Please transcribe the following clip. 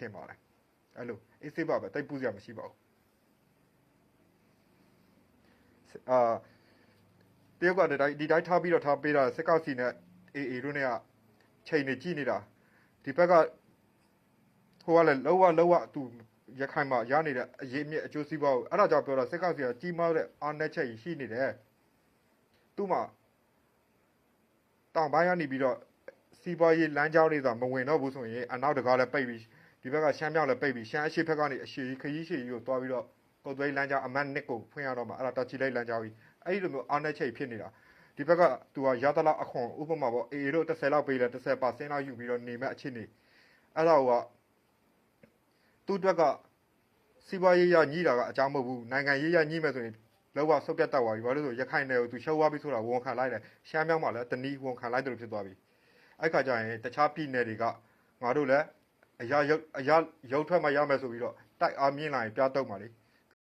ထင်ပါတယ်အဲ့လိုအေးဆေးပါပဲတိတ်ပူစရာမရှိပါဘူးအာတယောက်ကဒီတိုင်းဒီတိုင်းထားပြီးတော့ထားပေးတာစစ်ကောက်စီနဲ့အေအေတို့နဲ့ကချိန်နေကြည့်နေတာဒီဘက်ကဟိုကလည်းလောကလောကသူရခိုင်မှာရနေတဲ့အရေးအမြစ်အကျိုးစီးပွားကိုအဲ့ဒါကြောင့်ပြောတာစစ်ကောက်စီကကြီးမားတဲ့အာဏာချက်ရှိနေတယ်သူ့မှာတောင်ပိုင်းကနေပြီးတော့စီးပွားရေးလမ်းကြောင်းတွေသာမဝင်တော့ဘူးဆိုရင်အနောက်တကားလည်းပိတ်ပြီး ဒီဘက်ကရှမ်းမြောက်လည်းပိတ်ပြီးရှမ်းအရှိဘက်ကနေအရှိခရီးရှိကြီးကိုတွားပြီးတော့ကုတ်သွေးလမ်းကြောင်းအမတ်နစ်ကိုဖွင့်ရတော့မှအဲ့ဒါတချီလိုက်လမ်းကြောင်းကြီးအဲ့ဒီလိုမျိုးအားနဲ့ချိတ်ဖြစ်နေတာဒီဘက်ကသူကရသလောက်အခွန်ဥပမာပေါ့အေအေတို့30လောက်ပေးလဲ30%လောက်ယူပြီးတော့နေမဲ့အခြေအနေအဲ့ဒါကသူ့အတွက်ကစီးပွားရေးရညှိတာကအကြောင်းမဟုတ်ဘူးနိုင်ငံရေးရညှိမဲ့ဆိုရင်လောကဆုတ်ပြတ်တော့သွားပြီဘာလို့လဲဆိုရခိုင်နယ်ကိုသူရှုံးသွားပြီဆိုတာဝန်ခံလိုက်တယ်ရှမ်းမြောက်မှာလည်းတနည်းဝန်ခံလိုက်တယ်လို့ဖြစ်သွားပြီအဲ့ခါကျရင်တခြားပြည်နယ်တွေကငါတို့လည်း အရာရုပ်အရာရုပ်ထွက်မှရမယ်ဆိုပြီးတော့တိုက်အားမြင့်လာရင်ပြတ်တော့မှာလေ